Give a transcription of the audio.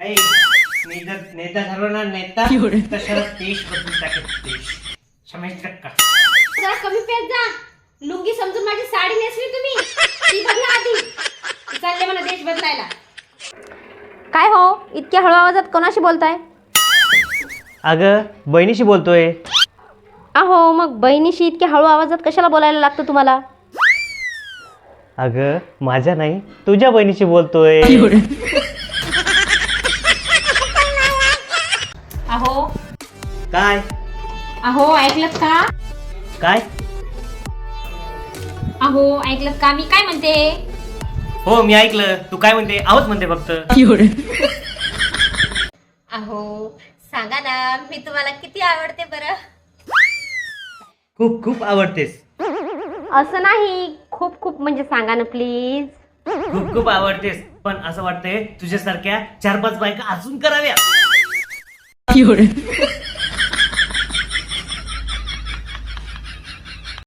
ऐ, मी जर नेता झालो ना नेता तर सरळ देश बदलून टाकेल देश समजलं का जरा कमी पेट जा लुंगी समजून माझी साडी नेसली तुम्ही ती बदला आधी चालले मला देश बदलायला काय हो इतक्या हळू आवाजात कोणाशी बोलताय अगं बहिणीशी बोलतोय अहो मग बहिणीशी इतक्या हळू आवाजात कशाला बोलायला लागतं तुम्हाला अगं माझ्या नाही तुझ्या बहिणीशी बोलतोय अहो. काय? अहो ऐकलत का? काय? अहो ऐकलत का? मी काय म्हणते? हो मी ऐकलं. तू काय म्हणते? आहोत म्हणते फक्त. अहो सांगा ना मी तुम्हाला किती आवडते बरं? खूप खूप आवडतेस. असं नाही. खूप खूप म्हणजे सांगा ना प्लीज खूप खूप आवडतेस. पण असं वाटतंय तुझ्यासारख्या चार पाच बायका अजून कराव्या 有人